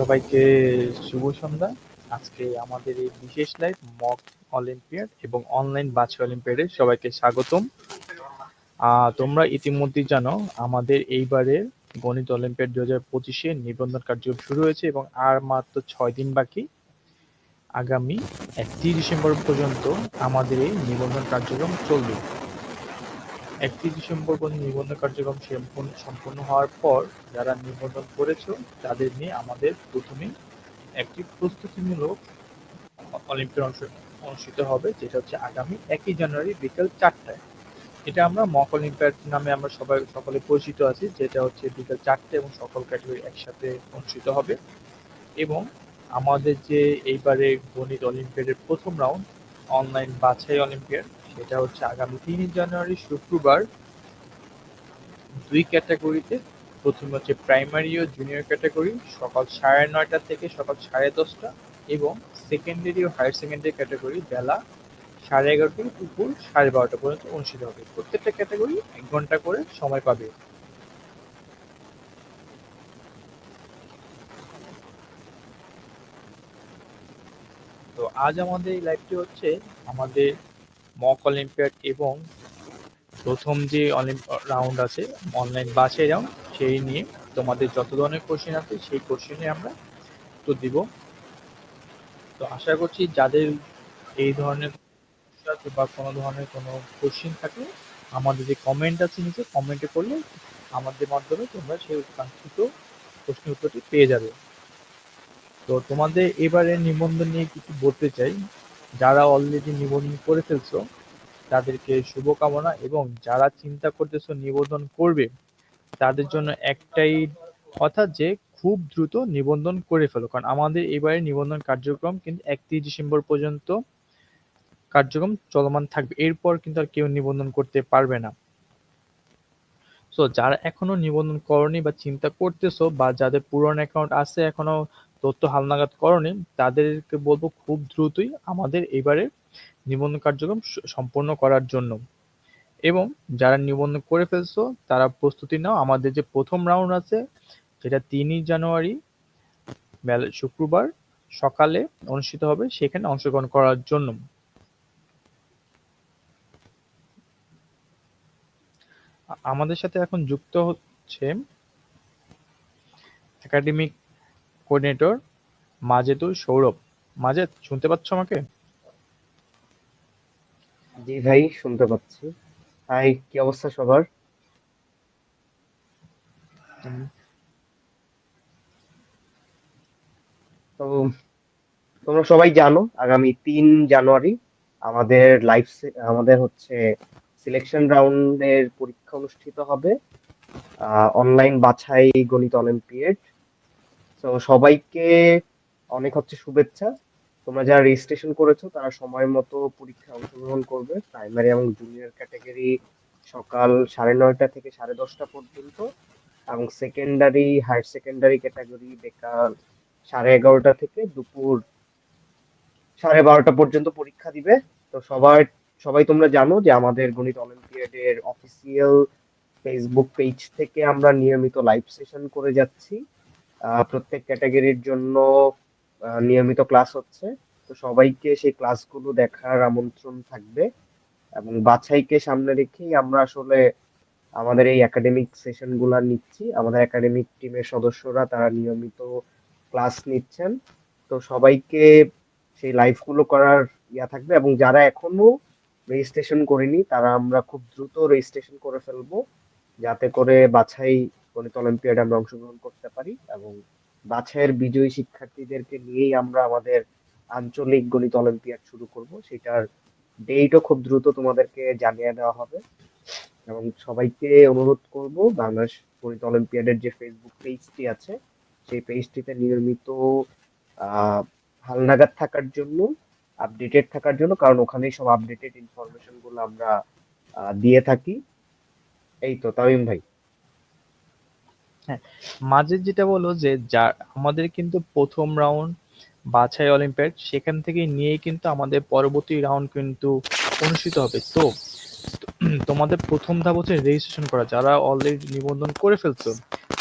সবাইকে শুভ সন্ধ্যা। আজকে আমাদের এই বিশেষ লাইভ মক অলিম্পিয়াড এবং অনলাইন বাছাই অলিম্পিয়াডে সবাইকে স্বাগতম। তোমরা ইতিমধ্যেই জানো, আমাদের এইবারের গণিত অলিম্পিয়াড দু হাজার পঁচিশে নিবন্ধন কার্যক্রম শুরু হয়েছে এবং আর মাত্র ছয় দিন বাকি। আগামী একত্রিশ ডিসেম্বর পর্যন্ত আমাদের এই নিবন্ধন কার্যক্রম চলবে। একত্রিশ ডিসেম্বর পর্যন্ত নিবন্ধন কার্যক্রম সম্পূর্ণ হওয়ার পর যারা নিবন্ধন করেছ, তাদের নিয়ে আমাদের প্রথমে একটি প্রস্তুতিমূলক অলিম্পিয়াড অংশ- অনুষ্ঠিত হবে, যেটা হচ্ছে আগামী একই জানুয়ারি বিকেল চারটায়। এটা আমরা মক অলিম্পিয়াড নামে আমরা সবাই সকলে পরিচিত আছি, যেটা হচ্ছে বিকেল চারটে এবং সকল ক্যাটাগরি একসাথে অনুষ্ঠিত হবে। এবং আমাদের যে এইবারে গণিত অলিম্পিয়াডের প্রথম রাউন্ড অনলাইন বাছাই অলিম্পিয়াড সেটা হচ্ছে আগামী তিন জানুয়ারি, শুক্রবার। দুই ক্যাটাগরিতে, প্রথম হচ্ছে প্রাইমারি ও জুনিয়র ক্যাটাগরি, সকাল সাড়ে নয়টা থেকে সকাল সাড়ে দশটা এবং সেকেন্ডারি ও হায়ার সেকেন্ডারি ক্যাটাগরি বেলা সাড়ে এগারোটা দুপুর সাড়ে বারোটা পর্যন্ত অনুষ্ঠিত হবে। প্রত্যেকটা ক্যাটাগরি এক ঘণ্টা করে সময় পাবে। তো আজ আমাদের এই লাইভটি হচ্ছে আমাদের মক অলিম্পিয়াড এবং প্রথম যে রাউন্ড আছে অনলাইন বাছাই রাউন্ড সেই নিয়ে তোমাদের যত ধরনের কোশ্চেন আছে, সেই কোশ্চেনে আমরা উত্তর দিব। তো আশা করছি যাদের এই ধরনের বা কোনো ধরনের কোনো কোশ্চেন থাকে, আমাদের যে কমেন্ট আছে নিচে কমেন্টে করলে আমাদের মাধ্যমে তোমরা সেই কাঙ্ক্ষিত প্রশ্নের উত্তরটি পেয়ে যাবে। তো তোমাদের এবারে নিবন্ধন নিয়ে কিছু বলতে চাই। যারা অলরেডি নিবন্ধন করে ফেলছো, তাদেরকে শুভকামনা এবং যারা চিন্তা করতেছো নিবন্ধন করবে, তাদের জন্য একটাই কথা যে খুব দ্রুত নিবন্ধন করে ফেলো। কারণ আমাদের এবারে নিবন্ধন কার্যক্রম কিন্তু একত্রিশ ডিসেম্বর পর্যন্ত কার্যক্রম চলমান থাকবে। এরপর কিন্তু আর কেউ নিবন্ধন করতে পারবে না। সো যারা এখনও নিবন্ধন করনি বা চিন্তা করতেছো বা যাদের পুরনো অ্যাকাউন্ট আছে এখনও তথ্য হালনাগাদ করনি, তাদেরকে বলব খুব দ্রুতই আমাদের এবারে নিবন্ধন কার্যক্রম সম্পন্ন করার জন্য। এবং যারা নিবন্ধন করে ফেলছো, তারা প্রস্তুতি নাও। আমাদের যে প্রথম রাউন্ড আছে, যেটা তিনই জানুয়ারি শুক্রবার সকালে অনুষ্ঠিত হবে, সেখানে অংশগ্রহণ করার জন্য। আমাদের সাথে এখন যুক্ত হচ্ছে একাডেমিক কোঅর্ডিনেটর মাজেদুল সৌরভ। মাজেদ, শুনতে পাচ্ছ আমাকে? জি ভাই, শুনতে পাচ্ছি। হাই কি অবস্থা সবার? তো তোমরা সবাই জানো, আগামী তিন জানুয়ারি আমাদের লাইভ আমাদের হচ্ছে সিলেকশন রাউন্ডের পরীক্ষা অনুষ্ঠিত হবে। অনলাইন বাছাই গণিত অলিম্পিয়াড। তো সবাইকে অনেক হচ্ছে শুভেচ্ছা। তোমরা যারা রেজিস্ট্রেশন করেছ, তারা সময় মতো পরীক্ষায় অংশগ্রহণ করবে। প্রাইমারি এবং জুনিয়র ক্যাটাগরি সকাল সাড়ে নয়টা থেকে সাড়ে দশটা পর্যন্ত এবং সেকেন্ডারি হায়ার সেকেন্ডারি ক্যাটাগরি বেকার সাড়ে এগারোটা থেকে দুপুর সাড়ে বারোটা পর্যন্ত পরীক্ষা দিবে। তো সবার, সবাই তোমরা জানো যে আমাদের গণিত অলিম্পিয়াডের অফিসিয়াল ফেসবুক পেজ থেকে আমরা নিয়মিত লাইভ সেশন করে যাচ্ছি। প্রত্যেক ক্যাটাগরির জন্য নিয়মিত ক্লাস হচ্ছে। তো সবাইকে সেই ক্লাসগুলো দেখার আমন্ত্রণ থাকবে এবং বাছাইকে সামনে রেখেই আমরা আসলে আমাদের এই একাডেমিক সেশনগুলা নিচ্ছি। আমাদের একাডেমিক টিমের সদস্যরা তারা নিয়মিত ক্লাস নিচ্ছেন। তো সবাইকে সেই লাইভগুলো করার ইয়া থাকবে এবং যারা এখনও রেজিস্ট্রেশন করেনি, তারা আমরা খুব দ্রুত রেজিস্ট্রেশন করে ফেলব। যাতে করে বাছাই গণিত অলিম্পিয়াডে আমরা অংশগ্রহণ করতে পারি এবং বাছাইয়ের বিজয়ী শিক্ষার্থীদেরকে নিয়েই আমরা আমাদের আঞ্চলিক গণিত অলিম্পিয়াড শুরু করব। সেটার ডেটও খুব দ্রুত তোমাদেরকে জানিয়ে দেওয়া হবে। এবং সবাইকে অনুরোধ করব, বাংলাদেশ গণিত অলিম্পিয়াডের যে ফেসবুক পেজটি আছে, সেই পেজটিতে নিয়মিত হালনাগাদ থাকার জন্য আপডেটেড থাকার জন্য, কারণ ওখানেই সব আপডেটেড ইনফরমেশনগুলো আমরা দিয়ে থাকি। এই তো, তামিম ভাই। মাঝে যেটা বলো যে যা, আমাদের কিন্তু প্রথম রাউন্ড বাছাই অলিম্পিয়াড, সেখান থেকে নিয়ে কিন্তু আমাদের পরবর্তী রাউন্ড কিন্তু অনুষ্ঠিত হবে। তো, তোমাদের প্রথম ধাপ হচ্ছে রেজিস্ট্রেশন করা। যারা অলরেডি নিবন্ধন করে ফেলছো,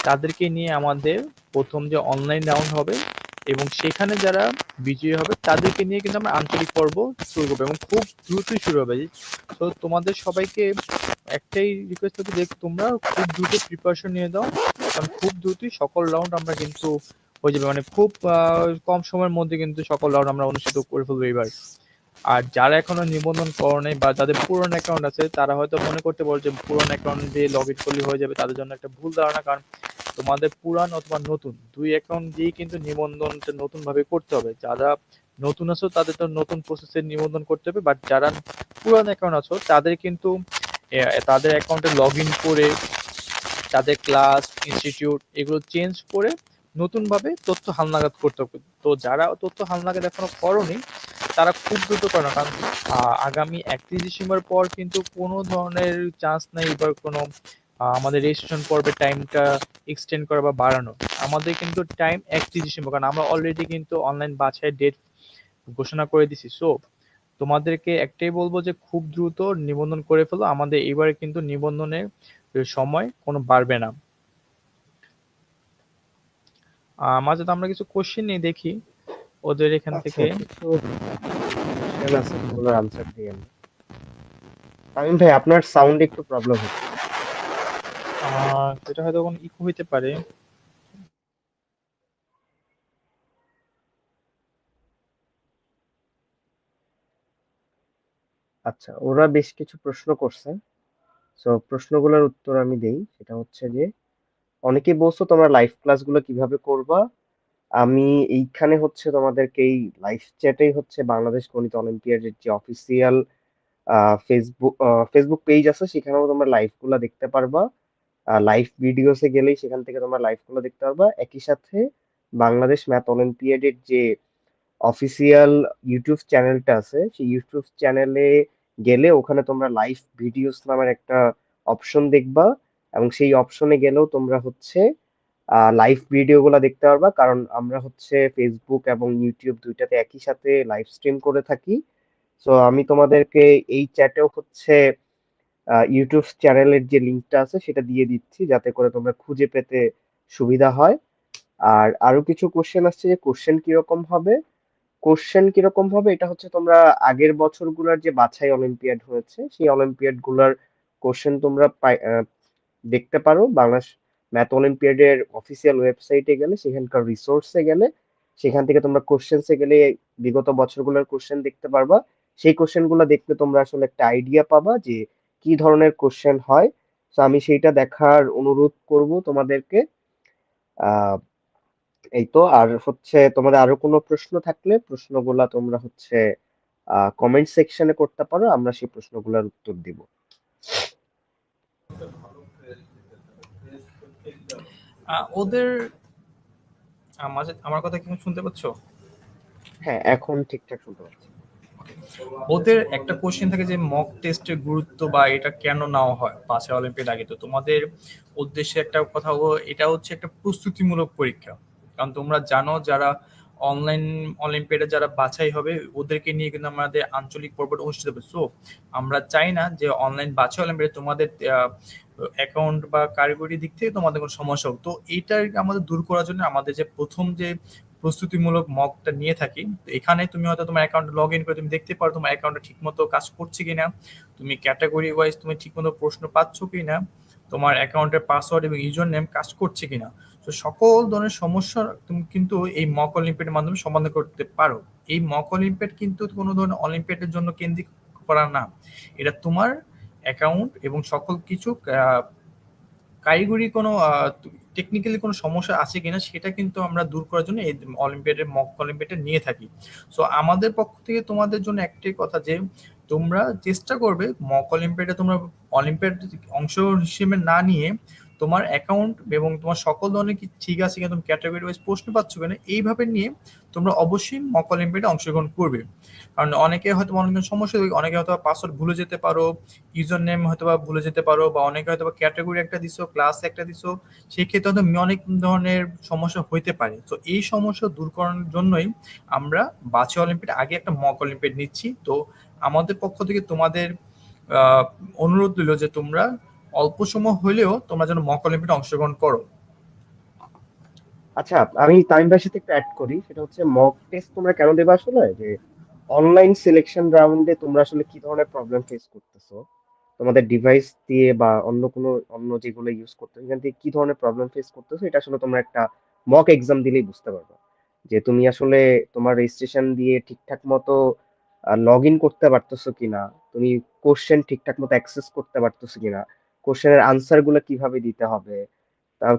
তাদেরকে নিয়ে আমাদের প্রথম যে অনলাইন রাউন্ড হবে এবং সেখানে যারা বিজয়ী হবে, তাদেরকে নিয়ে কিন্তু আমরা আঞ্চলিক পর্ব শুরু করব এবং খুব দ্রুতই শুরু হবে। তো তোমাদের সবাইকে একটাই রিকোয়েস্ট থাকবে যে তোমরা খুব দ্রুত প্রিপারেশন নিয়ে দাও। কারণ খুব দ্রুতই সকল রাউন্ড আমরা কিন্তু হয়ে যাবে মানে খুব কম সময়ের মধ্যে কিন্তু সকল রাউন্ড আমরা অনুষ্ঠিত করে ফেলব এবার। আর যারা এখনও নিবন্ধন করে বা যাদের পুরনো অ্যাকাউন্ট আছে, তারা হয়তো মনে করতে পারো যে পুরনো অ্যাকাউন্ট দিয়ে লগ ইন করলে হয়ে যাবে, তাদের জন্য একটা ভুল ধারণা, কারণ তোমাদের পুরান অথবা নতুন দুই অ্যাকাউন্ট দিয়েই কিন্তু নিবন্ধনটা নতুনভাবে করতে হবে। যারা নতুন আছো, তাদের তো নতুন প্রসেসে নিবন্ধন করতে হবে বাট যারা পুরান অ্যাকাউন্ট আছো, তাদের কিন্তু তাদের অ্যাকাউন্টে লগ ইন করে তাদের ক্লাস ইনস্টিটিউট এগুলো চেঞ্জ করে নতুন ভাবে তথ্য হালনাগাদ করতে হবে। তো যারা তথ্য হালনাগাদ এখনও করনি, তারা খুব দ্রুত করে না। কারণ আগামী একত্রিশ ডিসেম্বর পর কিন্তু কোনো ধরনের চান্স নেই এবার কোনো আমাদের রেজিস্ট্রেশন পর্বের টাইমটা এক্সটেন্ড করা বা বাড়ানো। আমাদের কিন্তু টাইম একত্রিশ ডিসেম্বর, কারণ আমরা অলরেডি কিন্তু অনলাইন বাছাই ডেট ঘোষণা করে দিছি। সো তোমাদেরকে একটাই বলব যে খুব দ্রুত নিবন্ধন করে ফেলো। আমাদের এবারে কিন্তু নিবন্ধনের সময় কোনো বাড়বে না। মাঝে তো আমরা কিছু কোশ্চেন নিয়ে দেখি। ওদের এখান আচ্ছা, থেকে আনসার দিয়ে তামিম ভাই আপনার সাউন্ড একটু প্রবলেম হচ্ছে। এটা হয়তো কোনো ইকো হইতে পারে। আচ্ছা ওরা বেশ কিছু প্রশ্ন করছে। তো প্রশ্নগুলোর উত্তর আমি দেই। সেটা হচ্ছে যে, অনেকেই বলছো তোমরা লাইভ ক্লাসগুলো কীভাবে করবা? আমি এইখানে হচ্ছে তোমাদেরকে এই লাইভ চ্যাটেই হচ্ছে বাংলাদেশ গণিত অলিম্পিয়াডের যে অফিসিয়াল ফেসবুক ফেসবুক পেজ আছে, সেখানেও তোমরা লাইভগুলো দেখতে পারবা। লাইভ ভিডিওসে গেলেই সেখান থেকে তোমরা লাইভগুলো দেখতে পারবা। একই সাথে বাংলাদেশ ম্যাথ অলিম্পিয়াডের যে অফিসিয়াল ইউটিউব চ্যানেলটা আছে, সেই ইউটিউব চ্যানেলে গেলে ওখানে তোমরা লাইভ ভিডিওস নামের একটা অপশন দেখবা এবং সেই অপশনে গেলেও তোমরা হচ্ছে লাইভ ভিডিওগুলো দেখতে পারবা। কারণ আমরা হচ্ছে ফেসবুক এবং ইউটিউব দুইটাতে একই সাথে লাইভ স্ট্রিম করে থাকি। সো আমি তোমাদেরকে এই চ্যাটেও হচ্ছে ইউটিউব চ্যানেলের যে লিঙ্কটা আছে সেটা দিয়ে দিচ্ছি যাতে করে তোমরা খুঁজে পেতে সুবিধা হয়। আর আরও কিছু কোশ্চেন আসছে যে কোশ্চেন কীরকম হবে? কোশ্চেন কীরকম হবে? এটা হচ্ছে তোমরা আগের বছরগুলোর যে বাছাই অলিম্পিয়াড হয়েছে, সেই অলিম্পিয়াডগুলার কোশ্চেন তোমরা দেখতে পারো। বাংলাদেশ ম্যাথ অলিম্পিয়াডের অফিসিয়াল ওয়েবসাইটে গেলে, সেখানকার রিসোর্সে গেলে, সেখান থেকে তোমরা কোশ্চেন্সে গেলে বিগত বছরগুলোর কোশ্চেন দেখতে পারবা। সেই কোশ্চেনগুলো দেখলে তোমরা আসলে একটা আইডিয়া পাবা যে কি ধরনের কোশ্চেন হয়। তো আমি সেইটা দেখার অনুরোধ করব তোমাদেরকে। আহ এই তো আর হচ্ছে তোমাদের আরও কোনো প্রশ্ন থাকলে প্রশ্নগুলা তোমরা হচ্ছে কমেন্ট সেকশনে করতে পারো আমরা সেই প্রশ্নগুলোর উত্তর দিব। ওদের মাঝে আমার কথা কি শুনতে পাচ্ছ? হ্যাঁ এখন ঠিকঠাক শুনতে পাচ্ছি। ওদের একটা কোশ্চেন থাকে যে মক টেস্টের গুরুত্ব বা এটা কেন নেওয়া হয় পাঁচে অলিম্পিয়াড আগে? তো তোমাদের উদ্দেশ্যে একটা কথা হলো এটা হচ্ছে একটা প্রস্তুতিমূলক পরীক্ষা। কারণ তোমরা জানো যারা অনলাইন অলিম্পিয়াডে যারা বাছাই হবে, ওদেরকে নিয়ে কিন্তু আমাদের আঞ্চলিক পর্বটা অনুষ্ঠিত হবে। সো আমরা চাই না যে অনলাইন বাছাই অলিম্পিয়াডে তোমাদের অ্যাকাউন্ট বা কারিগরি দিক থেকে তোমাদের কোনো সমস্যা হোক। তো এইটার আমাদের দূর করার জন্য আমাদের যে প্রথম যে প্রস্তুতিমূলক মকটা নিয়ে থাকি, এখানে তুমি হয়তো তোমার অ্যাকাউন্টে লগ ইন করে তুমি দেখতে পারো তোমার অ্যাকাউন্টে ঠিকমতো কাজ করছে কিনা, তুমি ক্যাটাগরি ওয়াইজ তুমি ঠিকমতো প্রশ্ন পাচ্ছ কিনা, তোমার অ্যাকাউন্টের পাসওয়ার্ড এবং ইউজার নেম কাজ করছে কিনা। তো সকল ধরনের সমস্যা তুমি কিন্তু এই মক অলিম্পিয়াডের মাধ্যমে সমাধান করতে পারো। এই মক অলিম্পিয়াড কিন্তু কোনো ধরনের অলিম্পিয়াডের জন্য কেন্দ্রিক করা না। এটা তোমার অ্যাকাউন্ট এবং সকল কিছু কারিগরি কোনো টেকনিক্যালি কোনো সমস্যা আছে কিনা সেটা কিন্তু আমরা দূর করার জন্য এই অলিম্পিয়াডের মক অলিম্পিয়াডে নিয়ে থাকি। সো আমাদের পক্ষ থেকে তোমাদের জন্য একটাই কথা যে, তোমরা চেষ্টা করবে মক অলিম্পিয়াডে তোমরা অলিম্পিয়াড অংশ হিসেবে না নিয়ে তোমার অ্যাকাউন্ট এবং তোমার সকল ধরনের কি ঠিক আছে কিনা তুমি ক্যাটাগরি ওয়াইজ প্রশ্ন পাচ্ছ কিনা, এইভাবে নিয়ে তোমরা অবশ্যই মকল অলিম্পিয়াডে অংশগ্রহণ করবে। কারণ অনেকে হয়তো অনেক সমস্যা হবে অনেকে হয়তো পাসওয়ার্ড ভুলে যেতে পারো ইউজার নেম হয়তো বা ভুলে যেতে পারো, বা অনেকে হয়তো বা ক্যাটাগরি একটা দিছো ক্লাস একটা দিছো সেই ক্ষেত্রে হয়তো অনেক ধরনের সমস্যা হইতে পারে। তো এই সমস্যা দূর করার জন্যই আমরা বাছে অলিম্পিয়াড আগে একটা মক অলিম্পিয়াড নিচ্ছি। তো আমাদের পক্ষ থেকে তোমাদের অনুরোধ দিল যে তোমরা অল্প সময় হলেও তোমরা যেন মক অলিম্পিয়াডে অংশগ্রহণ করো। আচ্ছা আমি তামিম ভাইয়ের সাথে একটু অ্যাড করি, সেটা হচ্ছে মক টেস্ট তোমরা কেন দেবে আসলে? যে অনলাইন সিলেকশন রাউন্ডে তোমরা আসলে কি ধরনের প্রবলেম ফেস করতেছো? তোমাদের ডিভাইস দিয়ে বা অন্য কোনো, অন্য যেগুলো ইউজ করতে, এখান থেকে কি ধরনের প্রবলেম ফেস করতেছো? এটা আসলে তোমরা একটা মক এক্সাম দিলেই বুঝতে পারবে। যে তুমি আসলে তোমার রেজিস্ট্রেশন দিয়ে ঠিকঠাক মতো লগ ইন করতে পারতেছো কিনা? তুমি কোশ্চেন ঠিকঠাক মতো অ্যাক্সেস করতে পারতেছো কিনা? কোশ্চেনের আনসারগুলো কীভাবে দিতে হবে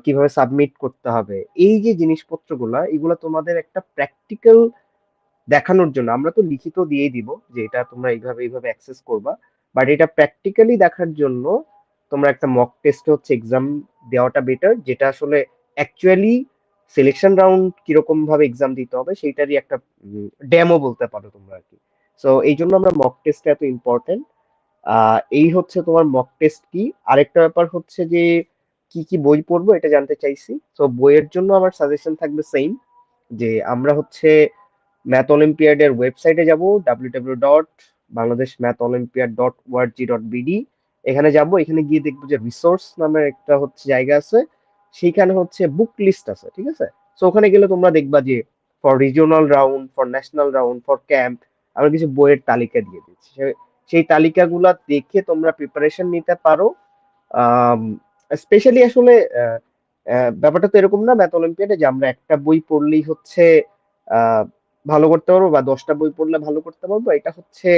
কীভাবে সাবমিট করতে হবে, এই যে জিনিসপত্রগুলা, এগুলো তোমাদের একটা প্র্যাকটিক্যাল দেখানোর জন্য, আমরা তো লিখিত দিয়েই দিব যে এটা তোমরা এইভাবে এইভাবে অ্যাক্সেস করবা বাট এটা প্র্যাকটিক্যালি দেখার জন্য তোমরা একটা মক টেস্ট হচ্ছে এক্সাম দেওয়াটা বেটার যেটা আসলে অ্যাকচুয়ালি সিলেকশন রাউন্ড কীরকম ভাবে এক্সাম দিতে হবে, সেইটারই একটা ডেমো বলতে পারো তোমরা আর কি। সো এই জন্য আমরা মক টেস্টটা এত ইম্পর্টেন্ট এই হচ্ছে তোমার মক টেস্ট কি। আরেকটা ব্যাপার হচ্ছে যে, কি কি বই পড়ব এটা জানতে চাইছি। তো বইয়ের জন্য আমার সাজেশন থাকবে সেম যে আমরা হচ্ছে ম্যাথ অলিম্পিয়াডের ওয়েবসাইটে যাব W W dot Bangladesh math olympiad dot org dot BD এখানে যাব, এখানে গিয়ে দেখব যে রিসোর্স নামের একটা হচ্ছে জায়গা আছে। সেইখানে হচ্ছে বুক লিস্ট আছে, ঠিক আছে? তো ওখানে গেলে তোমরা দেখবা যে for regional round for national round for camp আমরা কিছু বইয়ের তালিকা দিয়ে দিচ্ছি। সেই তালিকাগুলা দেখে তোমরা প্রিপারেশন নিতে পারো। স্পেশালি আসলে ব্যাপারটা তো এরকম না, ম্যাথ অলিম্পিয়াডে যে আমরা একটা বই পড়লেই হচ্ছে ভালো করতে পারব বা দশটা বই পড়লে ভালো করতে পারব, এটা হচ্ছে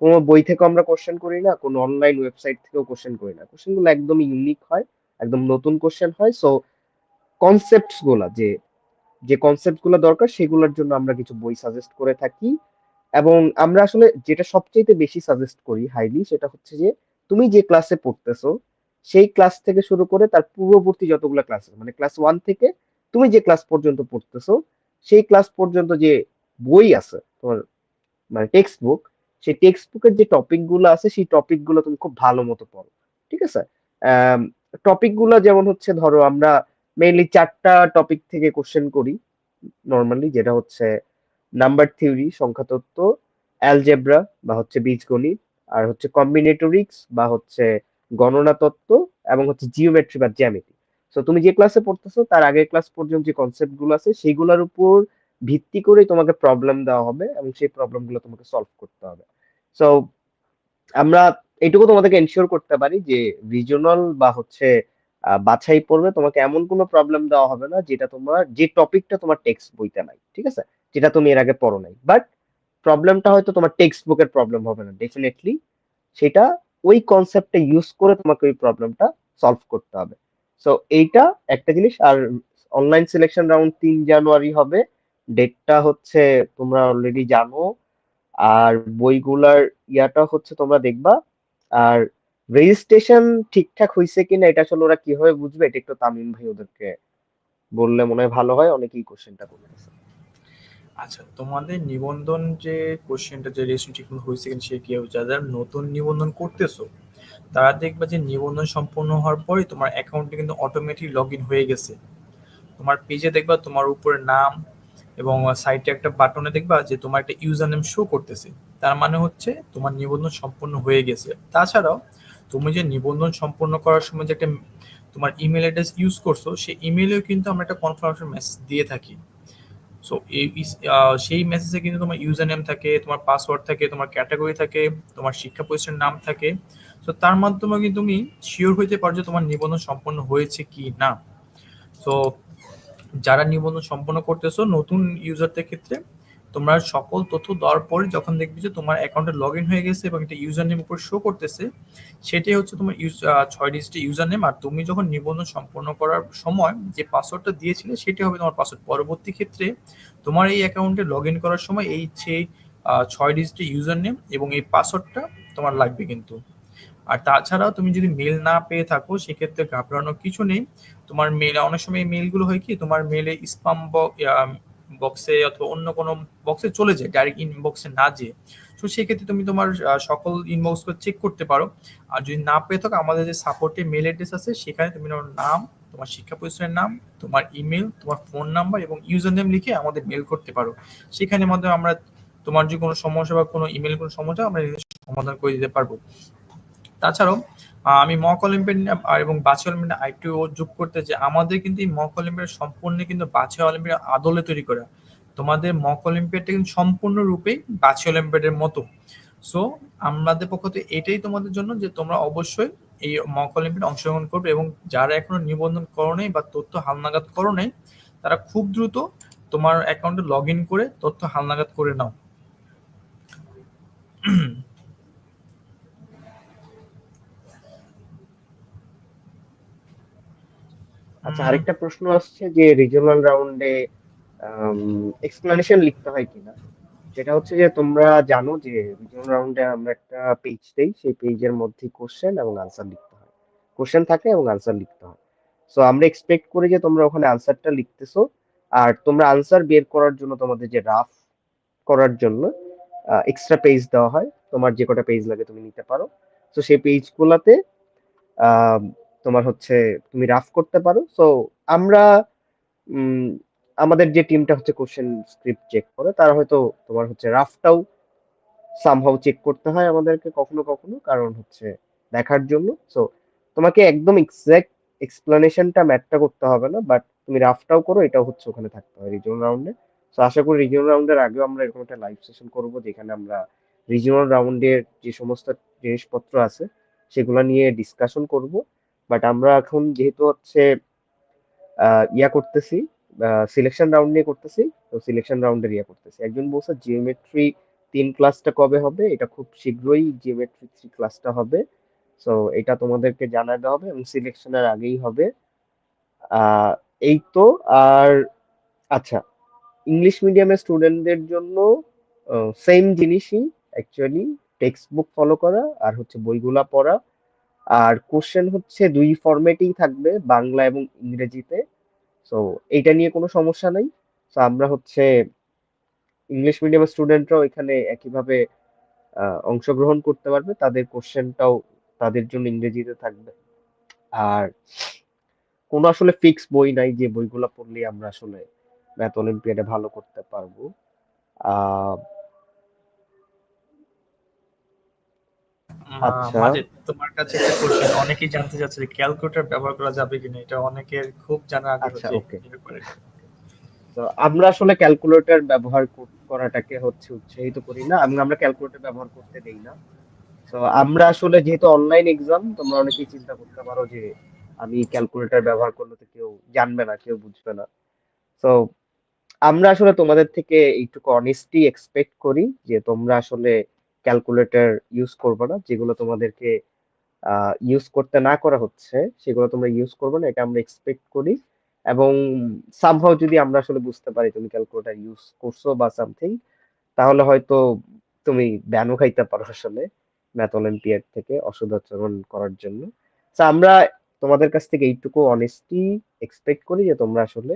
কোনো বই থেকে আমরা কোশ্চেন করি না, কোনো অনলাইন ওয়েবসাইট থেকেও কোশ্চেন করি না। কোশ্চেনগুলো একদমই ইউনিক হয়, একদম নতুন কোশ্চেন হয়। সো কনসেপ্টসগুলা, যে যে কনসেপ্টগুলো দরকার, সেগুলোর জন্য আমরা কিছু বই সাজেস্ট করে থাকি। এবং আমরা আসলে যেটা সবচেয়ে বেশি সাজেস্ট করি হাইলি সেটা হচ্ছে যে, তুমি যে ক্লাসে পড়তেছো, সেই ক্লাস থেকে শুরু করে তার পূর্ববর্তী যতগুলো ক্লাস মানে ক্লাস ওয়ান থেকে তুমি যে ক্লাস পর্যন্ত পড়তেছো, সেই ক্লাস পর্যন্ত যে বই আছে, তোমার মানে টেক্সট বুক সেই টেক্সট বুকের যে টপিকগুলো আছে, সেই টপিকগুলো তুমি খুব ভালো মতো পড়ো, ঠিক আছে? টপিকগুলো যেমন হচ্ছে ধরো আমরা মেইনলি চারটা টপিক থেকে কোশ্চেন করি নর্মালি যেটা হচ্ছে নাম্বার থিওরি সংখ্যা তত্ত্ব অ্যালজেব্রা বা হচ্ছে বীজগণিত, আর হচ্ছে কম্বিনেটরিক্স বা হচ্ছে গণনা তত্ত্ব এবং হচ্ছে জিওমেট্রি বা জ্যামিতি সো তুমি যে ক্লাসে পড়তেছো, তার আগের ক্লাস পর্যন্ত যে কনসেপ্টগুলো আছে সেইগুলোর উপর ভিত্তি করে তোমাকে প্রবলেম দেওয়া হবে এবং সেই প্রবলেমগুলো তোমাকে সলভ করতে হবে। সো আমরা এটুকু তোমাদেরকে এনশিওর করতে পারি যে রিজনাল বা হচ্ছে বাছাই পড়বে তোমাকে এমন কোনো প্রবলেম দেওয়া হবে না যেটা তোমার, যে টপিকটা তোমার টেক্সট বইতে নাই, ঠিক আছে? যেটা তুমি এর আগে পড়ো নাই। বাট প্রবলেমটা হয়তো তোমার টেক্সট বুকের প্রবলেম হবে না। ডেফিনেটলি সেটা ওই কনসেপ্টটা ইউজ করে তোমাকে ওই প্রবলেমটা সলভ করতে হবে। সো এইটা একটা জিনিস। আর অনলাইন সিলেকশন রাউন্ড তিন জানুয়ারি হবে। ডেটটা হচ্ছে তোমরা অলরেডি জানো। আর বইগুলার ইয়াটা হচ্ছে তোমরা দেখবা। আর রেজিস্ট্রেশন ঠিকঠাক হয়েছে কিনা এটা আসলে ওরা কীভাবে বুঝবে, এটা একটু তামিম ভাই ওদেরকে বললে মনে হয় ভালো হয়। অনেকেই কোশ্চেনটা করতেছে আচ্ছা তোমাদের নিবন্ধন যে কোশ্চেনটা যে রেজিস্ট্রেশন হয়েছে কিনা সে কেউ যারা নতুন নিবন্ধন করতেছো, তারা দেখবে যে নিবন্ধন সম্পূর্ণ হওয়ার পরে তোমার অ্যাকাউন্টে কিন্তু অটোমেটিক লগ ইন হয়ে গেছে। তোমার পেজে দেখবা তোমার উপরে নাম এবং সাইটে একটা বাটনে দেখবা যে তোমার একটা ইউজার নেম শো করতেছে। তার মানে হচ্ছে তোমার নিবন্ধন সম্পূর্ণ হয়ে গেছে। তাছাড়াও, তুমি যে নিবন্ধন সম্পূর্ণ করার সময় যে একটা তোমার ইমেল অ্যাড্রেস ইউজ করছ, সেই ইমেলেও কিন্তু আমরা একটা কনফার্মেশন মেসেজ দিয়ে থাকি। সো এই সেই মেসেজে কিন্তু তোমার ইউজার নেম থাকে, তোমার পাসওয়ার্ড থাকে, তোমার ক্যাটাগরি থাকে, তোমার শিক্ষা প্রতিষ্ঠানের নাম থাকে। তো তার মাধ্যমে কিন্তু তুমি শিওর হইতে পারছ তোমার নিবন্ধন সম্পন্ন হয়েছে কি না? তো যারা নিবন্ধন সম্পন্ন করতেছো, নতুন ইউজারদের ক্ষেত্রে তোমরা সকল তথ্য দেওয়ার পরে যখন দেখবে যে তোমার অ্যাকাউন্টে লগ ইন হয়ে গেছে এবং একটা ইউজার নেম উপর শো করতেছে, সেটাই হচ্ছে তোমার ইউজ ছয় ডিজিটের ইউজার নেম আর তুমি যখন নিবন্ধন সম্পন্ন করার সময় যে পাসওয়ার্ডটা দিয়েছিলে, সেটি হবে তোমার পাসওয়ার্ড পরবর্তী ক্ষেত্রে তোমার এই অ্যাকাউন্টে লগ ইন করার সময় এই সেই ছয় ডিজিটের ইউজার নেম এবং এই পাসওয়ার্ডটা তোমার লাগবে কিন্তু। আর তাছাড়াও তুমি যদি মেল না পেয়ে থাকো, সেক্ষেত্রে ঘাবড়ানোর কিছু নেই। তোমার মেল অনেক সময় মেলগুলো হয় কি, তোমার মেলে স্পাম বক্সে অথবা অন্য কোনো বক্সে চলে যায় ডাইরেক্ট ইনবক্সে না যেয়ে। তো সেক্ষেত্রে তুমি তোমার সকল ইনবক্সগুলো চেক করতে পারো। আর যদি না পেয়ে থাকো, আমাদের যে সাপোর্টে মেল অ্যাড্রেস আছে, সেখানে তুমি তোমার নাম, তোমার শিক্ষা প্রতিষ্ঠানের নাম, তোমার ইমেল তোমার ফোন নাম্বার এবং ইউজার নেম লিখে আমাদের মেল করতে পারো। সেখানে মাধ্যমে আমরা তোমার যে কোনো সমস্যা বা কোনো ইমেল কোনো সমস্যা, আমরা সমাধান করে দিতে পারব। তাছাড়াও আমি মক অলিম্পিয়াড আর এবং বাছাই অলিম্পিয়াড আরেকটু যোগ করতে যে আমাদের কিন্তু এই মক অলিম্পিয়াড সম্পূর্ণ কিন্তু বাছাই অলিম্পিয়াড আদলে তৈরি করা। তোমাদের মক অলিম্পিয়াডটা কিন্তু সম্পূর্ণরূপেই বাছাই অলিম্পিয়াডের মতো। সো আমাদের পক্ষ থেকে এটাই তোমাদের জন্য যে তোমরা অবশ্যই এই মক অলিম্পিয়াড অংশগ্রহণ করবে এবং যারা এখনও নিবন্ধন করো নাই বা তথ্য হালনাগাদ করো নাই, তারা খুব দ্রুত তোমার অ্যাকাউন্টে লগ ইন করে তথ্য হালনাগাদ করে নাও। আচ্ছা আরেকটা প্রশ্ন আসছে যে রিজিওনাল রাউন্ডে এক্সপ্লানেশন লিখতে হয় কিনা? সেটা হচ্ছে যে তোমরা জানো যে রিজিওনাল রাউন্ডে আমরা একটা পেজ দেই সেই পেজের মধ্যে কোশ্চেন এবং আনসার লিখতে হয়। কোশ্চেন থাকে এবং আনসার লিখতে হয়। সো আমরা এক্সপেক্ট করি যে তোমরা ওখানে আনসারটা লিখতেছো। আর তোমরা আনসার বের করার জন্য তোমাদের যে রাফ করার জন্য এক্সট্রা পেজ দেওয়া হয়। তোমার যে কটা পেজ লাগে তুমি নিতে পারো। তো সেই পেজগুলোতে তোমার হচ্ছে তুমি রাফ করতে পারো। সো আমরা আমাদের যে টিমটা হচ্ছে কোশ্চেন স্ক্রিপ্ট চেক করে, তারা হয়তো তোমার হচ্ছে রাফটাও সামহাউ চেক করতে হয় আমাদেরকে কখনো কখনো, কারণ হচ্ছে দেখার জন্য। সো তোমাকে একদম এক্সাক্ট এক্সপ্লানেশনটা ম্যাটটা করতে হবে না বাট তুমি রাফটাও করো, এটাও হচ্ছে ওখানে থাকতে হয় রিজিওনাল রাউন্ডে সো আশা করি রিজিওনাল রাউন্ডের আগেও আমরা এরকম একটা লাইভ সেশন করব, যেখানে আমরা রিজিওনাল রাউন্ডের যে সমস্ত জিনিসপত্র আছে, সেগুলো নিয়ে ডিসকাশন করব। বাট আমরা এখন যেহেতু হচ্ছে ইয়া করতেছি সিলেকশন রাউন্ড নিয়ে করতেছি, তো সিলেকশন রাউন্ডের ইয়া করতেছি। একজন বলছে জিওমেট্রি তিন ক্লাসটা কবে হবে? এটা খুব শীঘ্রই জিওমেট্রি থ্রি ক্লাসটা হবে। সো এটা তোমাদেরকে জানাতে হবে এবং সিলেকশনের আগেই হবে। এই তো, আর আচ্ছা ইংলিশ মিডিয়ামের স্টুডেন্টদের জন্য সেম জিনিসই অ্যাকচুয়ালি টেক্সট বুক ফলো করা আর হচ্ছে বইগুলা পড়া। আর কোশ্চেন হচ্ছে দুই ফরম্যাটেই থাকবে, বাংলা এবং ইংরেজিতে। সো এইটা নিয়ে কোনো সমস্যা নাই। সো আমরা হচ্ছে ইংলিশ মিডিয়ামের স্টুডেন্টরাও এখানে একইভাবে অংশগ্রহণ করতে পারবে। তাদের কোশ্চেনটাও তাদের জন্য ইংরেজিতে থাকবে। আর কোনো আসলে ফিক্স বই নাই যে বইগুলো পড়লেই আমরা আসলে ম্যাথ অলিম্পিয়াডে ভালো করতে পারব। আহ আহ, আচ্ছা মাজেদ তোমার কাছে একটা কোশ্চেন অনেকেই জানতে চাচ্ছে যে ক্যালকুলেটর ব্যবহার করা যাবে কিনা? এটা অনেকের খুব জানার আগ্রহ আচ্ছা ব্যাপারে। তো আমরা আসলে ক্যালকুলেটর ব্যবহার করাটাকে হচ্ছে উৎসাহিত করি না। এবং আমরা ক্যালকুলেটর ব্যবহার করতে দেই না। তো আমরা আসলে যেহেতু অনলাইন এক্সাম তোমরা অনেকেই চিন্তা করতে পারো যে আমি ক্যালকুলেটর ব্যবহার করলে তো কেউ জানবে না কেউ বুঝবে না। তো আমরা আসলে তোমাদের থেকে এইটুকু অনেস্টি এক্সপেক্ট করি যে তোমরা আসলে ক্যালকুলেটর ইউজ করবে না, যেগুলো তোমাদেরকে ইউজ করতে না করা হচ্ছে, সেগুলো তোমরা ইউজ করবে না, এটা আমরা এক্সপেক্ট করি। এবং সামহাও যদি আমরা আসলে বুঝতে পারি তুমি ক্যালকুলেটর ইউজ করছ বা সামথিং তাহলে হয়তো তুমি ব্যানও খাইতে পারো আসলে ম্যাথ অলিম্পিয়াড থেকে অসদাচরণ করার জন্য। আমরা তোমাদের কাছ থেকে এইটুকু অনেস্টি এক্সপেক্ট করি যে তোমরা আসলে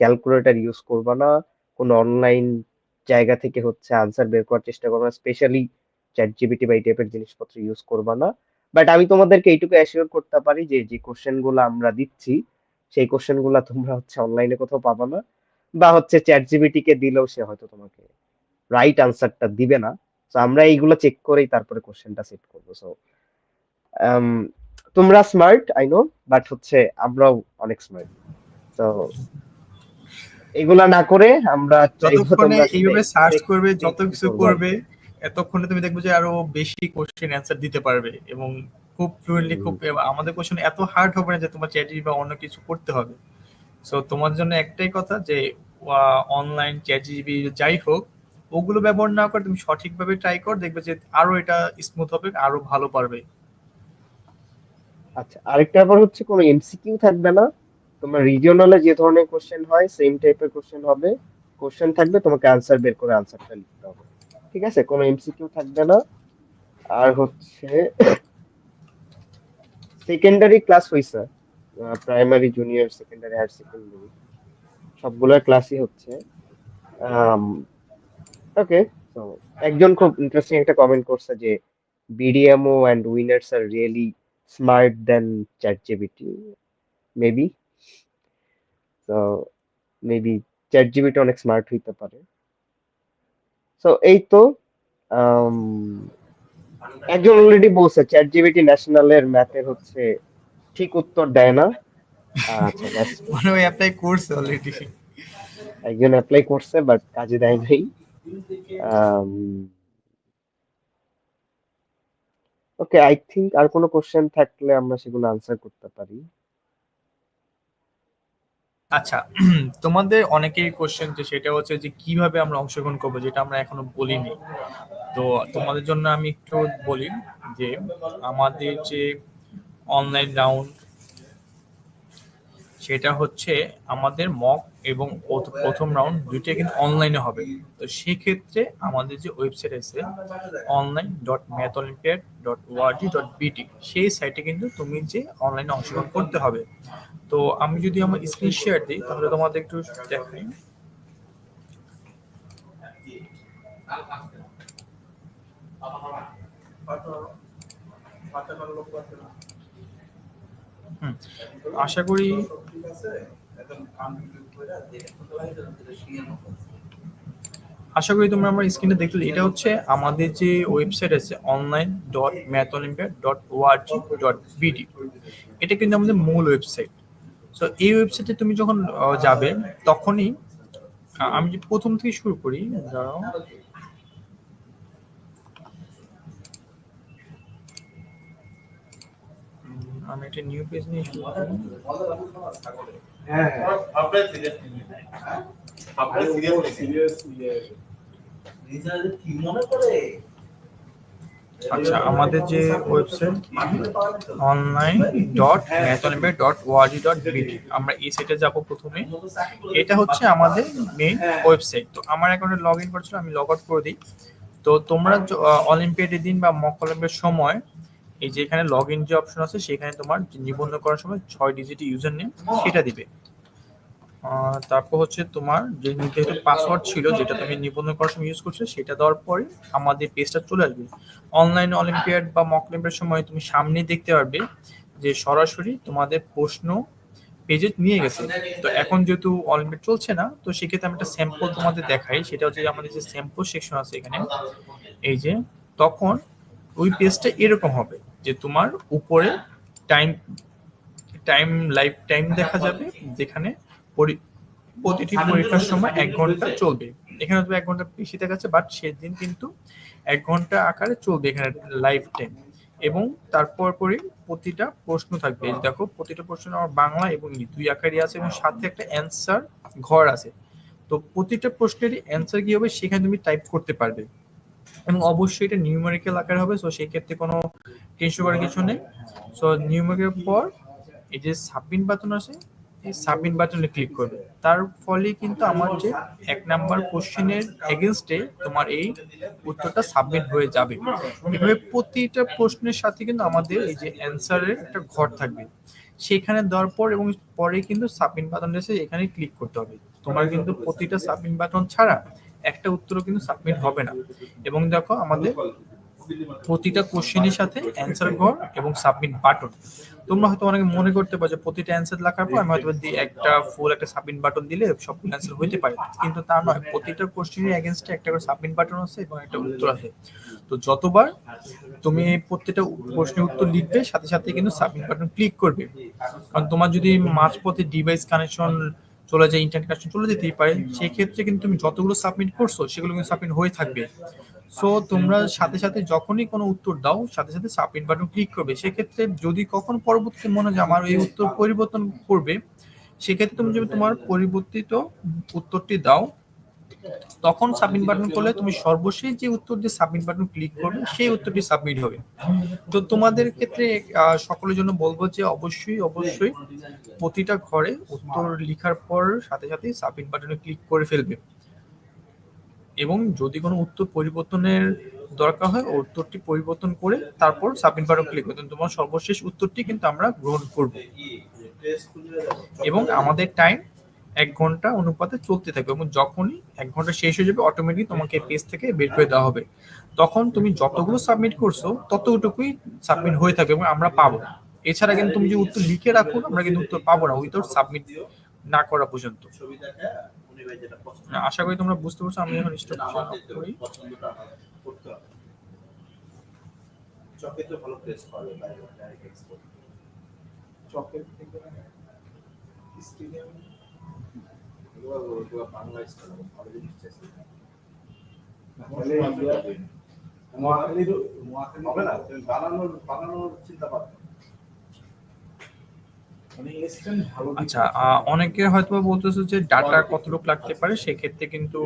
ক্যালকুলেটর ইউজ করবা না, কোনো অনলাইন জায়গা থেকে হচ্ছে আনসার বের করার চেষ্টা করবা স্পেশালি চ্যাট জিপিটি বা এই টাইপের জিনিসপত্র ইউজ করবা না। বাট আমি তোমাদেরকে এইটুকু অ্যাসিওর করতে পারি যে যে কোশ্চেনগুলো আমরা দিচ্ছি, সেই কোশ্চেনগুলা তোমরা হচ্ছে অনলাইনে কোথাও পাবা না। বা হচ্ছে চ্যাট জিপিটি কে দিলেও সে হয়তো তোমাকে রাইট আনসারটা দিবে না। তো আমরা এইগুলো চেক করেই তারপরে কোশ্চেনটা সেট করব। সো তোমরা স্মার্ট আই নো বাট হচ্ছে আমরাও অনেক স্মার্ট তো এগুলা না করে আমরা যতক্ষণে এইভাবে সার্চ করবে যত কিছু করবে এতক্ষণে তুমি দেখবে যে আরও বেশি কোশ্চেন অ্যান্সার দিতে পারবে এবং খুব ফ্লুয়েন্টলি খুব আমাদের কোশ্চেন এত হার্ড হবে না যে তোমার চ্যাট বা অন্য কিছু করতে হবে। সো তোমার জন্য একটাই কথা যে অনলাইন চ্যাট জিবি যাই হোক ওগুলো ব্যবহার না করে তুমি সঠিকভাবে ট্রাই কর দেখবে যে আরও এটা স্মুথ হবে আরও ভালো পারবে। আচ্ছা আরেকটা ব্যাপার হচ্ছে কোনো এমসিকিউ থাকবে না। তোমার রিজিওনালে যে ধরনের কোশ্চেন হয় সেম টাইপের কোশ্চেন হবে। কোশ্চেন থাকবে, তোমাকে আনসার বের করে আনসারটা লিখতে হবে। ঠিক আছে? কোনো এমসিকিউ থাকবে না। আর হচ্ছে সেকেন্ডারি ক্লাস হইছে primary junior secondary higher secondary সবগুলোর ক্লাসই হচ্ছে। ওকে তো একজন খুব ইন্টারেস্টিং একটা কমেন্ট করছে যে BDMO and winners are really smart then chat GPT maybe তো মেবি চ্যাট জিবিটি অনেক স্মার্ট হইতে পারে। সো এই তো um, একজন অলরেডি বলছে চ্যাট জিবিটি ন্যাশনালের ম্যাথের হচ্ছে ঠিক উত্তর দেয় না। আচ্ছা মানে ওই অ্যাপ্লাই করছে অলরেডি একজন অ্যাপ্লাই করছে বাট কাজে দেয় নাই। ওকে আই থিঙ্ক আর কোনো কোশ্চেন থাকলে আমরা সেগুলো আনসার করতে পারি। আচ্ছা তোমাদের অনেকেই কোশ্চেন যে সেটা হচ্ছে যে কীভাবে আমরা অংশগ্রহণ করব, যেটা আমরা এখনও বলিনি। তো তোমাদের জন্য আমি একটু বলি যে আমাদের যে অনলাইন রাউন্ড সেটা হচ্ছে আমাদের মক এবং প্রথম রাউন্ড দুইটাই কিন্তু অনলাইনে হবে। তো সেক্ষেত্রে আমাদের যে ওয়েবসাইট আছে online dot math olympiad dot org dot BD সেই সাইটে কিন্তু তুমি যে অনলাইনে অংশগ্রহণ করতে হবে। তো আমি যদি আমার স্ক্রিন শেয়ার দিই, তাহলে তোমাদের একটু দেখাই। আশা করি আশা করি তোমরা আমার স্ক্রিনে দেখলে, এটা হচ্ছে আমাদের যে ওয়েবসাইট আছে online dot math olympiad dot org dot BD এটা কিন্তু আমাদের মূল ওয়েবসাইট সো এই ওয়েবসাইটে তুমি যখন যাবে, তখনই আমি প্রথম থেকে শুরু করি, দাঁড়াও। আমি একটা নিউ পেজ নিয়ে শুরু করি? আচ্ছা আমাদের যে website online dot math olympiad dot org dot BD আমরা এই সাইটে যাব প্রথমে। এটা হচ্ছে আমাদের মেইন ওয়েবসাইট তো আমার অ্যাকাউন্টে লগ ইন করছিল আমি লগ আউট করে দিই। তো তোমরা অলিম্পিয়াডের দিন বা মক অলিম্পিয়াড সময় এই যে এখানে লগ ইন যে অপশন আছে, সেখানে তোমার নিবন্ধন করার সময় ছয় ডিজিট ইউজার নেম সেটা দিবে। তারপর হচ্ছে তোমার যে নির্ধারিত পাসওয়ার্ড ছিল, যেটা তুমি নিবন্ধন করার সময় ইউজ করছ, সেটা দেওয়ার পরে আমাদের পেজটা চলে আসবে। অনলাইন অলিম্পিয়াড বা মক অলিম্পিয়াড সময় তুমি সামনে দেখতে পারবে যে সরাসরি তোমাদের প্রশ্ন পেজে নিয়ে গেছে। তো এখন যেহেতু অলিম্পিয়াড চলছে না, তো সেক্ষেত্রে আমি একটা স্যাম্পল তোমাদের দেখাই। সেটা হচ্ছে আমাদের যে স্যাম্পল সেকশন আছে এখানে, এই যে তখন ওই পেজটা এরকম হবে। যে তোমার উপরে টাইম টাইম লাইফ টাইম দেখা যাবে যেখানে পরি- প্রতিটি পরীক্ষার সময় এক ঘণ্টা চলবে। এখানে তুমি এক ঘণ্টা বেশি দেখাচ্ছে বাট সেদিন কিন্তু এক ঘণ্টা আকারে চলবে এখানে লাইফ টাইম এবং তারপর পরে প্রতিটা প্রশ্ন থাকবে। দেখো প্রতিটা প্রশ্ন আমার বাংলা এবং দুই আকারই আছে এবং সাথে একটা অ্যান্সার ঘর আছে। তো প্রতিটা প্রশ্নেরই অ্যান্সার কি হবে? সেখানে তুমি টাইপ করতে পারবে। এবং অবশ্যই এটা নিউমেরিক্যাল আকারে হবে সো সেই ক্ষেত্রে কোনো টেনশন করার কিছু নেই। সো নিউমেরিক্যাল পর এই যে সাবমিট বাটন আছে, এই সাবমিট বাটনে ক্লিক করবে। তার ফলে কিন্তু আমার যে এক নাম্বার কোশ্চেনের এগেনস্টে তোমার এই উত্তরটা সাবমিট হয়ে যাবে। এভাবে প্রতিটা প্রশ্নের সাথে কিন্তু আমাদের এই যে অ্যান্সারের একটা ঘর থাকবে। সেখানে দেওয়ার পর এবং পরে কিন্তু সাবমিট বাটন এসে এখানে ক্লিক করতে হবে। তোমার কিন্তু প্রতিটা সাবমিট বাটন ছাড়া একটা উত্তরও কিন্তু সাবমিট হবে না। এবং দেখো আমাদের প্রতিটা কোশ্চেনের সাথে অ্যান্সার ঘর এবং সাবমিট বাটন তোমরা হয়তো অনেকে মনে করতে পারো প্রতিটা অ্যান্সার লেখার পর আমি হয়তো একটা ফুল একটা সাবমিট বাটন দিলে সবগুলো অ্যান্সার হইতে পারে। কিন্তু তা নয়, প্রতিটা কোশ্চেনের এগেনস্টে একটা করে সাবমিট বাটন আছে এবং একটা উত্তর আছে। তো যতবার তুমি প্রত্যেকটা প্রশ্নের উত্তর লিখবে, সাথে সাথে কিন্তু সাবমিট বাটন ক্লিক করবে। কারণ তোমার যদি মাঝপথে ডিভাইস কানেকশন চলে যায় ইন্টারনেট কানেকশন চলে যেতেই পারে সেক্ষেত্রে কিন্তু তুমি যতগুলো সাবমিট করছ, সেগুলো কিন্তু সাবমিট হয়ে থাকবে। সো তোমরা সাথে সাথে যখনই কোনো উত্তর দাও, সাথে সাথে সাবমিট বাটন ক্লিক করবে। সেক্ষেত্রে যদি কখন পরবর্তী মনে হয় আমার এই উত্তর পরিবর্তন করবে, সেক্ষেত্রে তুমি যদি তোমার পরিবর্তিত উত্তরটি দাও তখন সাবমিট বাটন করলে তুমি সর্বশেষ যে উত্তর দিয়ে সাবমিট বাটন ক্লিক করবে, সেই উত্তরটি সাবমিট হবে। তো তোমাদের ক্ষেত্রে সকলের জন্য বলব যে অবশ্যই অবশ্যই প্রতিটা ঘরে উত্তর লেখার পর সাথে সাথে সাবমিট বাটনে ক্লিক করে ফেলবে। এবং যদি কোনো উত্তর পরিবর্তনের দরকার হয় উত্তরটি পরিবর্তন করে তারপর সাবমিট বাটন ক্লিক করতে তোমার সর্বশেষ উত্তরটি কিন্তু আমরা গ্রহণ করব। এবং আমাদের টাইম এক ঘণ্টা অনুপাতে চলতে থাকবে এবং যখনই এক ঘণ্টা শেষ হয়ে যাবে অটোমেটিক তোমাকে পেজ থেকে বের করে দেওয়া হবে। তখন তুমি যতগুলো সাবমিট করছ, ততটুকুই সাবমিট হয়ে থাকবে এবং আমরা পাবো এছাড়া কিন্তু তুমি যে উত্তর লিখে রাখো, আমরা কিন্তু উত্তর পাবো না উইথাউট সাবমিট না করা পর্যন্ত। আশা করি তোমরা বুঝতে পারছ, আমি এখন স্টপ করি। চকে তো ভালো পাবে বাইরে ডাইরেক্ট এক্সপোর্ট স্টেডিয়াম বানানোর বানানোর চিন্তা পাচ্ছ এসিস্ট্যান্ট ভালো আচ্ছা অনেকে হয়তো বলতেছে যে ডাটা কতটুকু লাগতে পারে? সেক্ষেত্রে কিন্তু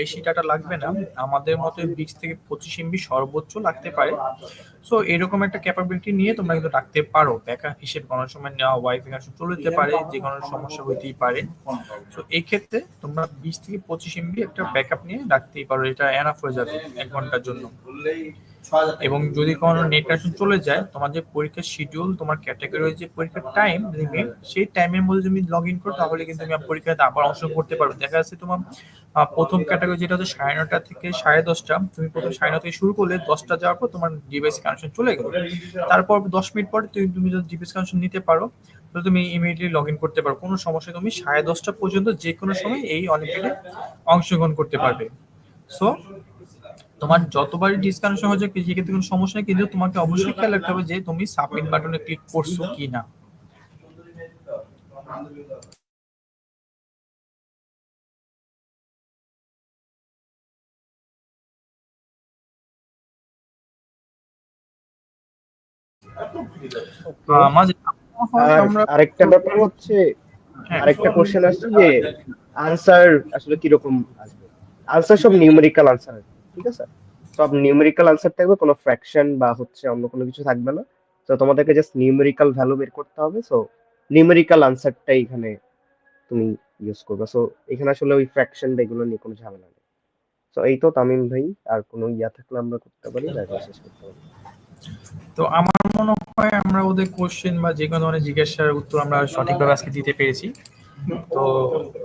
বেশি ডাটা লাগবে না। আমাদের মতো বিশ থেকে পঁচিশ এমবি সর্বোচ্চ লাগতে পারে। সো এরকম একটা ক্যাপাবিলিটি নিয়ে তোমরা কিন্তু রাখতে পারো। ব্যাকআপ হিসেবে কোনো সময় ওয়াইফাই কানেকশন চলে যেতে পারে যে কোনো সমস্যা হইতেই পারে। তো এই ক্ষেত্রে তোমরা বিশ থেকে পঁচিশ এমবি একটা ব্যাকআপ নিয়ে রাখতেই পারো। এটা এনাফ হয়ে যাবে এক ঘণ্টার জন্য। এবং যদি কোনো নেট কানেকশন চলে যায়, তোমার যে পরীক্ষার শিডিউল তোমার ক্যাটাগরি যে পরীক্ষার টাইম লিমিট সেই টাইমের মধ্যে তুমি লগ ইন করো, তাহলে কিন্তু তুমি পরীক্ষাতে আবার অংশগ্রহণ করতে পারবে। দেখা যাচ্ছে তোমার প্রথম ক্যাটাগরি যেটা হচ্ছে সাড়ে নটা থেকে সাড়ে দশটা, তুমি প্রথম সাড়ে নটা থেকে শুরু করলে দশটা যাওয়ার পর তোমার ডিভাইস কানেকশন চলে গেল। তারপর দশ মিনিট পরে তুমি তুমি যদি ডিভাইস কানেকশন নিতে পারো, তাহলে তুমি ইমিডিয়েটলি লগ ইন করতে পারো। কোনো সমস্যা তুমি সাড়ে দশটা পর্যন্ত যে কোনো সময় এই অলিম্পিয়াডে অংশগ্রহণ করতে পারবে। সো তোমার যতবারই ডিসকানেকশন হচ্ছে সেক্ষেত্রে কোনো সমস্যা নেই কিন্তু তোমাকে অবশ্যই খেয়াল রাখতে হবে যে তুমি সাবমিট বাটনে ক্লিক করছ কি না আরেকটা ব্যাপার হচ্ছে হ্যাঁ, আরেকটা কোশ্চেন আসছে যে আনসার আসলে কীরকম আসবে? আনসার সব নিউমেরিক্যাল আনসার ঠিক আছে? সব নিউমেরিক্যাল আনসার থাকবে কোনো ফ্র্যাকশন বা হচ্ছে অন্য কোনো কিছু থাকবে না। তো তোমাদেরকে জাস্ট নিউমেরিক্যাল ভ্যালু বের করতে হবে সো নিউমেরিক্যাল আনসারটাই এখানে তুমি ইউজ করবে। সো এখানে আসলে ওই ফ্র্যাকশন এগুলো নিয়ে কোনো ঝামেলা নেই। তো এই তো তামিম ভাই আর কোনো ইয়া থাকলে আমরা করতে পারি শেষ করতে পারি। তো আমার মনে হয় আমরা ওদের কোশ্চেন বা যে কোনো ধরনের জিজ্ঞাসার উত্তর আমরা সঠিকভাবে আজকে দিতে পেরেছি। তো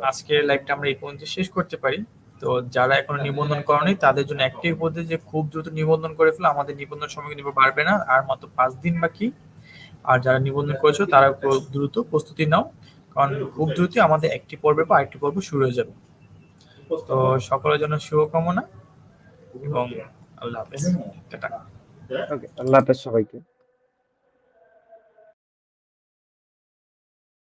আজকের লাইভটা আমরা এই পর্যন্ত শেষ করতে পারি। তো যারা এখনও নিবন্ধন করেনি, তাদের জন্য একটাই উপদেশ যে, খুব দ্রুত নিবন্ধন করে ফেলো। আমাদের নিবন্ধন সময় কিন্তু বাড়বে না। আর মাত্র পাঁচ দিন বাকি। আর যারা নিবন্ধন করেছ, তারা দ্রুত প্রস্তুতি নাও। কারণ খুব দ্রুত আমাদের একটি পর্বে বা আরেকটি পর্ব শুরু হয়ে যাবে। তো সকলের জন্য শুভকামনা এবং আল্লাহ হাফেজ। টাটা। ওকে, আল্লাহ হাফেজ সবাইকে।